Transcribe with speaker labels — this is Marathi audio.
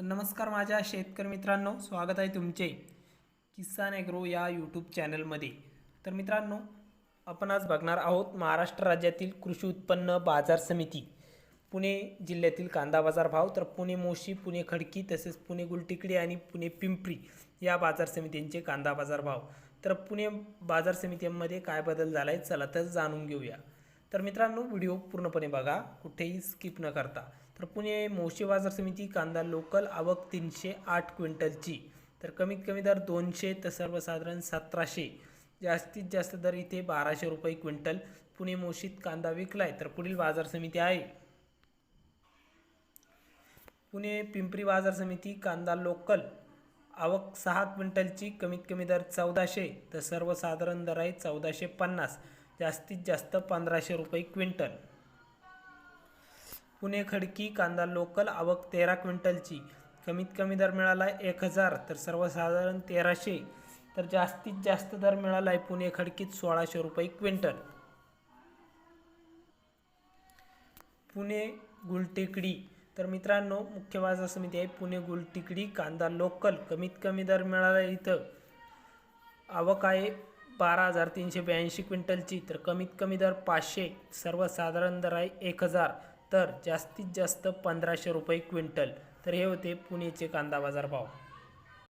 Speaker 1: नमस्कार माझ्या शेतकरी मित्रांनो स्वागत आहे तुमचे किसान ॲग्रो या यूट्यूब चॅनलमध्ये तर मित्रांनो आपण आज बघणार आहोत महाराष्ट्र राज्यातील कृषी उत्पन्न बाजार समिती पुणे जिल्ह्यातील कांदा बाजार भाव तर पुणे मोशी पुणे खडकी तसेच पुणे गुलटिकडी आणि पुणे पिंपरी या बाजार समितींचे कांदा बाजार भाव. तर पुणे बाजार समितीमध्ये काय बदल झाला आहे चला तर जाणून घेऊया. तर मित्रांनो व्हिडिओ पूर्णपणे बघा कुठेही स्किप न करता. तर पुणे मोशी बाजार समिती कांदा लोकल आवक तीनशे आठ क्विंटलची. तर कमीत कमी दर दोनशे तर सर्वसाधारण सतराशे. जास्तीत जास्त दर इथे बाराशे रुपये क्विंटल. पुणे मोशीत कांदा विकलाय तर पुढील बाजार समिती आहे. पुणे पिंपरी बाजार समिती कांदा लोकल आवक सहा क्विंटलची कमीत कमी दर चौदाशे. तर सर्वसाधारण दर आहे चौदाशे पन्नास. जास्तीत जास्त पंधराशे रुपये क्विंटल. पुणे खडकी कांदा लोकल आवक तेरा क्विंटलची. कमीत कमी दर मिळाला आहे एक हजार तर सर्वसाधारण तेराशे. तर जास्तीत जास्त दर मिळाला आहे पुणे खडकीत सोळाशे रुपये क्विंटल. पुणे गुलटेकडी. तर मित्रांनो मुख्य बाजार समिती आहे पुणे गुलटेकडी कांदा लोकल. कमीत कमी दर मिळाला इथं. आवक आहे बारा हजार तीनशे ब्याऐंशी क्विंटलची तर कमीत कमी दर पाचशे सर्वसाधारण दर आहे एक हजार तर जास्तीत जास्त पंधराशे रुपये क्विंटल. तर हे होते पुणेचे कांदा बाजार भाव